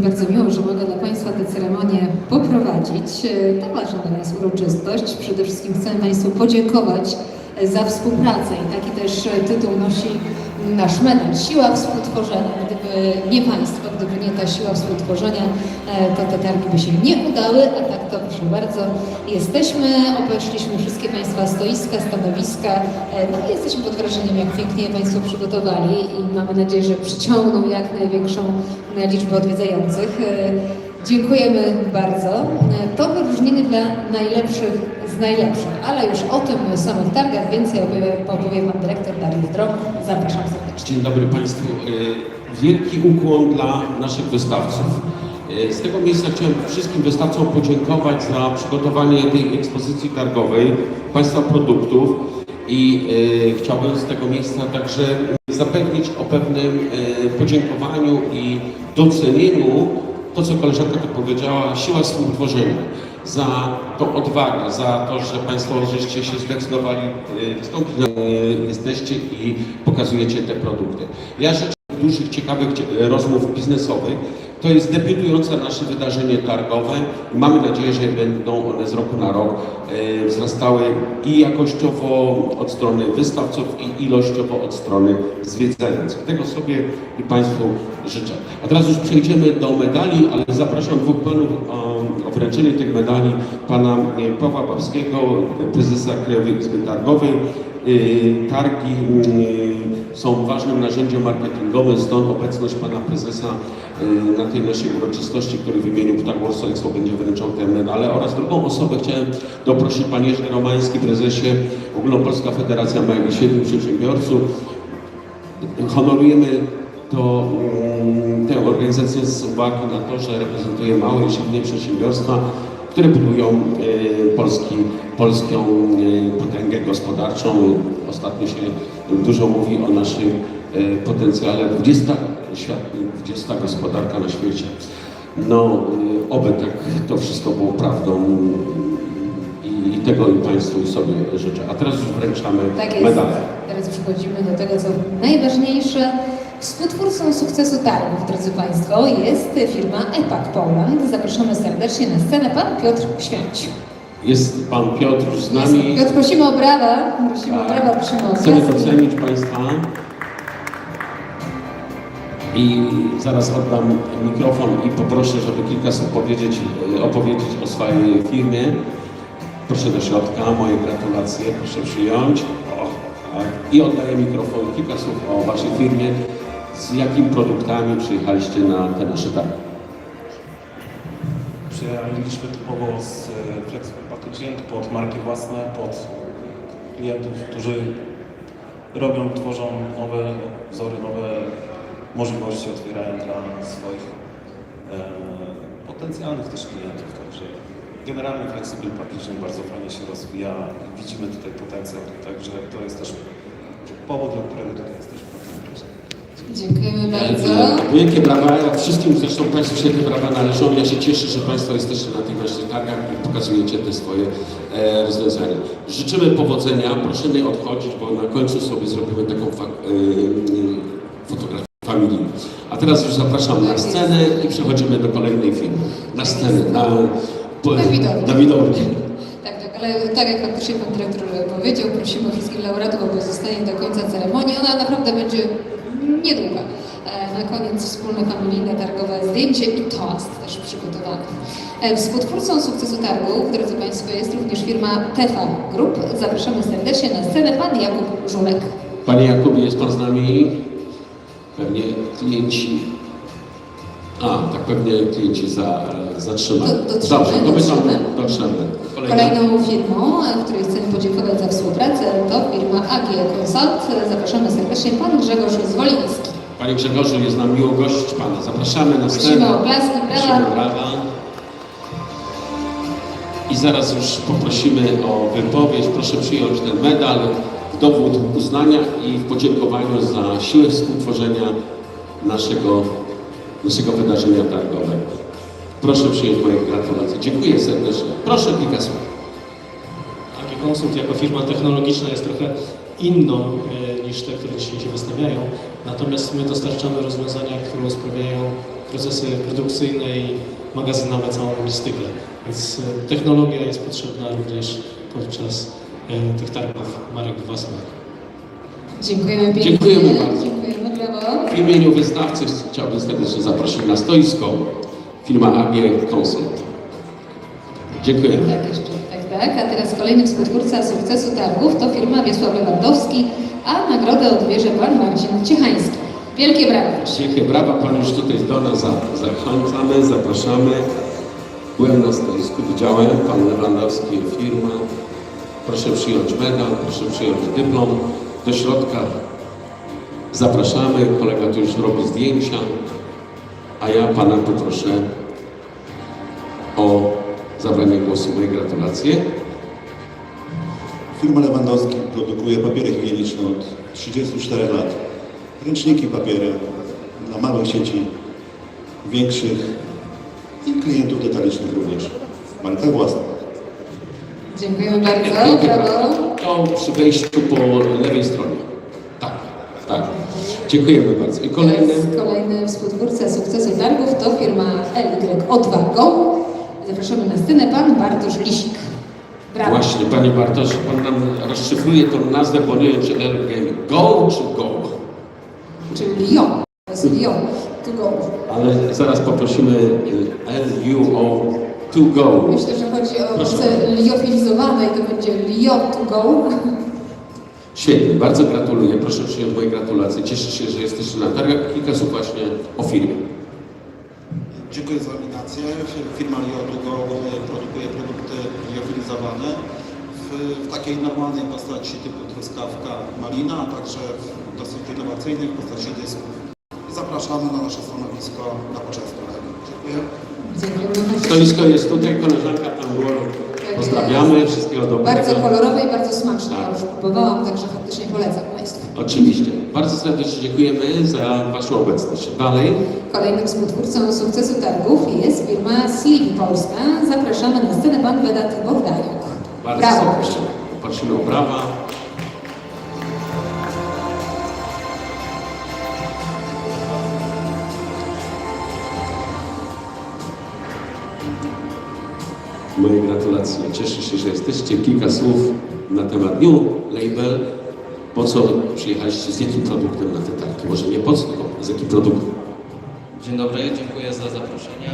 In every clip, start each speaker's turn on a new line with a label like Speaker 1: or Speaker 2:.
Speaker 1: bardzo miło, że mogę dla Państwa tę ceremonię poprowadzić. E, To ważna dla nas uroczystość. Przede wszystkim chcę Państwu podziękować za współpracę i taki też tytuł nosi nasz medal Siła Współtworzenia. Gdyby nie Państwo, gdyby nie ta siła współtworzenia, e, to te targi by się nie udały, a tak to proszę bardzo jesteśmy, obeszliśmy wszystkie Państwa stoiska, stanowiska, e, no jesteśmy pod wrażeniem, jak pięknie Państwo przygotowali i mamy nadzieję, że przyciągną jak największą liczbę odwiedzających. E, Dziękujemy bardzo. To wyróżnienie dla najlepszych najlepszych, ale już o tym samych targach więcej opowie, Pan Dyrektor Dariusz Drog. Zapraszam serdecznie.
Speaker 2: Dzień dobry Państwu. E, Wielki ukłon dla naszych wystawców. E, Z tego miejsca chciałem wszystkim wystawcom podziękować za przygotowanie tej ekspozycji targowej, Państwa produktów i e, chciałbym z tego miejsca także zapewnić o pewnym podziękowaniu i docenieniu to, co koleżanka tu powiedziała, siła współtworzenia, za tą odwagę, za to, że Państwo żeście się zdecydowali e, wstąpić, e, jesteście i pokazujecie te produkty. Ja życzę dużych, ciekawych cie- rozmów biznesowych. To jest debiutujące nasze wydarzenie targowe i mamy nadzieję, że będą one z roku na rok e, wzrastały i jakościowo od strony wystawców i ilościowo od strony zwiedzających. Tego sobie i Państwu życzę. A teraz już przejdziemy do medali, ale zapraszam dwóch panów o, wręczenie tych medali. Pana e, Pawła Babskiego, prezesa Krajowej Izby Targowej. E, Targi są ważnym narzędziem marketingowym, stąd obecność pana prezesa e, na tej naszej uroczystości, który w imieniu Ptak Warsaw Expo będzie wręczał te medale oraz drugą osobę chciałem doprosić pan Jerzy Romański, prezesie Ogólnopolska Federacja Małych i Średnich Przedsiębiorców. Honorujemy to, mm, tę organizację z uwagi na to, że reprezentuje małe i średnie przedsiębiorstwa, które budują e, Polski, polską e, potęgę gospodarczą. Ostatnio się dużo mówi o naszym e, potencjale. 20, świat, 20 gospodarka na świecie. No, e, oby tak to wszystko było prawdą i, i tego i Państwu i sobie życzę. A teraz już wręczamy
Speaker 1: Tak jest.
Speaker 2: medale.
Speaker 1: Teraz przechodzimy do tego, co najważniejsze. Współtwórcą sukcesu targów, drodzy Państwo, jest firma EPAC Poland. Zapraszamy serdecznie na scenę Pan Piotr Święć.
Speaker 2: Jest Pan Piotr z nami.
Speaker 1: Piotr, prosimy o brawa. Prosimy o brawa, prosimy o
Speaker 2: Chcemy
Speaker 1: oklaski.
Speaker 2: docenić Państwa. I zaraz oddam mikrofon i poproszę, żeby kilka słów powiedzieć, e, opowiedzieć o swojej firmie. Proszę do środka, moje gratulacje, proszę przyjąć. O, tak. I oddaję mikrofon, kilka słów o Waszej firmie. Z jakimi produktami przyjechaliście na te nasze targi?
Speaker 3: Przyjechaliśmy typowo z e, Packaging pod marki własne, pod klientów, którzy robią, tworzą nowe wzory, nowe możliwości, otwierają dla swoich e, potencjalnych też klientów. Także generalnie Flexible Packaging bardzo fajnie się rozwija widzimy tutaj potencjał, także to jest też powód, dla którego tutaj jesteśmy.
Speaker 1: Dziękujemy bardzo.
Speaker 2: Wielkie brawa, jak wszystkim zresztą Państwu się te brawa należą. Ja się cieszę, że Państwo jesteście na tych naszych targach i pokazujecie te swoje e, rozwiązania. Życzymy powodzenia, proszę nie odchodzić, bo na końcu sobie zrobimy taką e, e, fotografię familijną. A teraz już zapraszam na scenę i przechodzimy do kolejnej firmy. Na scenę, na po.
Speaker 1: Dawidowi. Tak, tak, ale tak jak faktycznie Pan Dyrektor powiedział, prosimy wszystkich laureatów, aby zostali do końca ceremonii. Ona naprawdę będzie niedługa. E, Na koniec wspólne familijne targowe zdjęcie i toast też przygotowany. E, Współtwórcą sukcesu targów, drodzy Państwo, jest również firma Tefa Group. Zapraszamy serdecznie na scenę Pan Jakub Żurek.
Speaker 2: Panie Jakubie, jest Pan z nami? Pewnie klienci. A, tak pewnie klienci za.
Speaker 1: Do- dotrzemy,
Speaker 2: Dobrze, to my
Speaker 1: dotrzemy.
Speaker 2: dotrzemy.
Speaker 1: Kolejną firmą, e, której chcemy podziękować za współpracę, AG Consult. Zapraszamy serdecznie Pan Grzegorz Zwoliński.
Speaker 2: Panie Grzegorzu, jest nam miło gościć Pana. Zapraszamy na
Speaker 1: Prosimy
Speaker 2: scenę.
Speaker 1: o oklaski, brawa.
Speaker 2: Prosimy brawa. I zaraz już poprosimy o wypowiedź. Proszę przyjąć ten medal w dowód uznania i w podziękowaniu za siłę współtworzenia naszego, naszego wydarzenia targowego. Proszę przyjąć moje gratulacje. Dziękuję serdecznie. Proszę kilka słów.
Speaker 4: AG Consult jako firma technologiczna jest trochę inną e, niż te, które dzisiaj się wystawiają. Natomiast my dostarczamy rozwiązania, które usprawniają procesy produkcyjne i magazynowe, całą logistykę. Więc e, technologia jest potrzebna również podczas e, tych targów marek własnych.
Speaker 1: Dziękujemy pięknie.
Speaker 2: Dziękujemy bardzo.
Speaker 1: Dziękujemy, brawo.
Speaker 2: W imieniu wystawcy chciałbym serdecznie zaprosić na stoisko firma AG Consult. Dziękuję.
Speaker 1: Tak, tak. A teraz kolejny współtwórca sukcesu targów to firma Wiesław Lewandowski, a nagrodę odbierze pan Marcin Ciechański. Wielkie brawa.
Speaker 2: Wielkie brawa, Pan już tutaj do nas za- zachęcamy, zapraszamy. Byłem na stoisku, widziałem, Pan Lewandowski, firma. Proszę przyjąć medal, proszę przyjąć dyplom. Do środka zapraszamy, kolega tu już robi zdjęcia, a ja Pana poproszę o zabranie głosu. Moje gratulacje.
Speaker 5: Firma Lewandowski produkuje papiery higieniczne od 34 lat. Ręczniki papiery dla małych sieci, większych i klientów detalicznych również. Marka własna.
Speaker 1: Dziękujemy bardzo, brawo.
Speaker 2: To przy wejściu po lewej stronie. Tak, tak. Dziękujemy bardzo. I kolejny.
Speaker 1: Kolejny współtwórca sukcesu targów to firma LY Go. Zapraszamy na scenę pan Bartosz Lisik. Brawo.
Speaker 2: Właśnie, Panie Bartosz, Pan nam rozszyfruje tą nazwę, bo nie wiem, czy Go czy Go.
Speaker 1: Czyli Lyon. To jest Lyon. To go.
Speaker 2: Ale zaraz poprosimy LUO to Go.
Speaker 1: Myślę, że chodzi o
Speaker 2: Proszę.
Speaker 1: owoce liofilizowane i to będzie Lyon to go.
Speaker 2: Świetnie, bardzo gratuluję. Proszę przyjąć moje gratulacje. Cieszę się, że jesteście na targach. Kilka słów właśnie o firmie.
Speaker 6: Dziękuję za nominację. Firma Liodugo produkuje produkty liofilizowane w, w takiej normalnej postaci typu truskawka malina, a także w dosyć innowacyjnej postaci dysków. Zapraszamy na nasze stanowisko na poczęstunek. Dziękuję.
Speaker 2: Stoisko jest tutaj, koleżanka tam było. Pozdrawiamy, wszystkiego dobrego.
Speaker 1: Bardzo kolorowe i bardzo smaczne. Ja
Speaker 2: Tak.
Speaker 1: już próbowałam, także faktycznie polecam Państwu.
Speaker 2: Oczywiście. Bardzo serdecznie dziękujemy za Waszą obecność. Dalej.
Speaker 1: Kolejnym współtwórcą sukcesu targów jest firma Slivi Polska. Zapraszamy na scenę pan Vedat Bogdaniuk.
Speaker 2: Bardzo
Speaker 1: Brawo.
Speaker 2: serdecznie. Prosimy o brawa. Cieszę się, że jesteście. Kilka słów na temat New Label. Po co przyjechaliście, z jakim produktem na te targi? Może nie po co, tylko z jakim produktem?
Speaker 7: Dzień dobry, dziękuję za zaproszenie.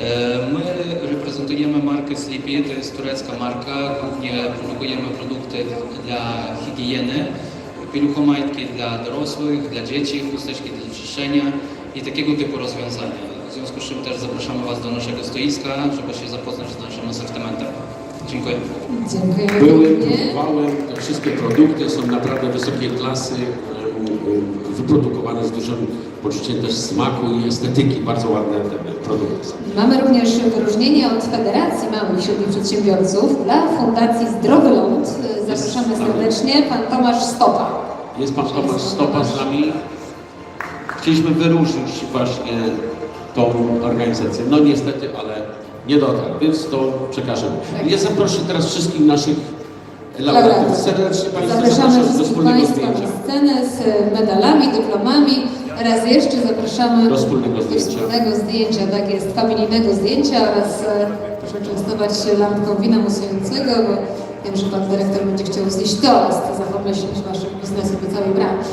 Speaker 7: E, My reprezentujemy markę Sleepy, to jest turecka marka. Głównie produkujemy produkty dla higieny, pieluchomajtki dla dorosłych, dla dzieci, chusteczki do czyszczenia i takiego typu rozwiązania. W związku z czym też zapraszamy Was do naszego stoiska, żeby się zapoznać z naszym asortymentem. Dziękuję.
Speaker 1: Dziękujemy
Speaker 2: Były,
Speaker 1: pięknie.
Speaker 2: próbowałem, te wszystkie produkty są naprawdę wysokiej klasy, em, em, wyprodukowane z dużym poczuciem też smaku i estetyki. Bardzo ładne te produkty są.
Speaker 1: Mamy również wyróżnienie od Federacji Małych i Średnich Przedsiębiorców dla Fundacji Zdrowy Ląd. Zapraszamy serdecznie. Pan Tomasz Stopa.
Speaker 2: Jest Pan Tomasz Stopa z nami. Chcieliśmy wyróżnić właśnie tą organizację. No niestety, ale nie dotarł, więc to przekażemy. Ja zaproszę teraz wszystkich naszych laureatów. Serdecznie Państwa
Speaker 1: Zapraszamy wszystkich
Speaker 2: wspólnego
Speaker 1: Państwa
Speaker 2: zdjęcia.
Speaker 1: na scenę z medalami, dyplomami. Raz jeszcze zapraszamy
Speaker 2: Do wspólnego zdjęcia.
Speaker 1: wspólnego zdjęcia, tak jest, familijnego zdjęcia oraz e, proszę częstować się lampką wina musującego, bo wiem, że Pan Dyrektor będzie chciał znieść toast za pomyślność Waszych biznesów i całej branży.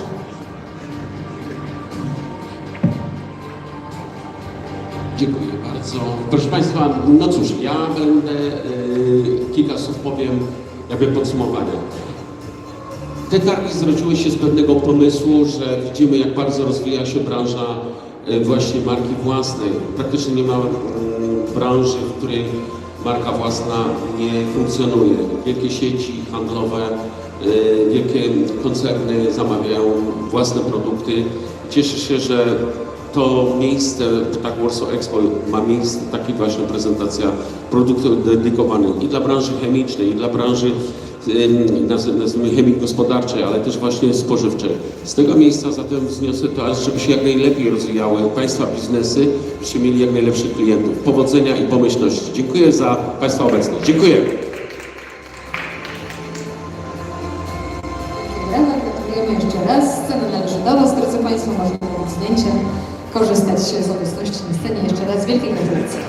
Speaker 2: Dziękuję bardzo. Proszę Państwa, no cóż, ja będę y, kilka słów powiem jakby podsumowania. Te targi zrodziły się z pewnego pomysłu, że widzimy jak bardzo rozwija się branża y, właśnie marki własnej. Praktycznie nie ma mm, branży, w której marka własna nie funkcjonuje. Wielkie sieci handlowe, y, wielkie koncerny zamawiają własne produkty. Cieszę się, że to miejsce, tak Warsaw Expo ma miejsce, taki właśnie prezentacja produktów dedykowanych i dla branży chemicznej, i dla branży nazwijmy chemii gospodarczej, ale też właśnie spożywczej. Z tego miejsca zatem wzniosę to, żeby się jak najlepiej rozwijały Państwa biznesy, żebyście mieli jak najlepszych klientów. Powodzenia i pomyślności. Dziękuję za Państwa obecność. Dziękuję.
Speaker 1: Gratulujemy jeszcze raz. Scena należy do Was, drodzy Państwo korzystać z obecności na scenie. Jeszcze raz wielkie gratulacje.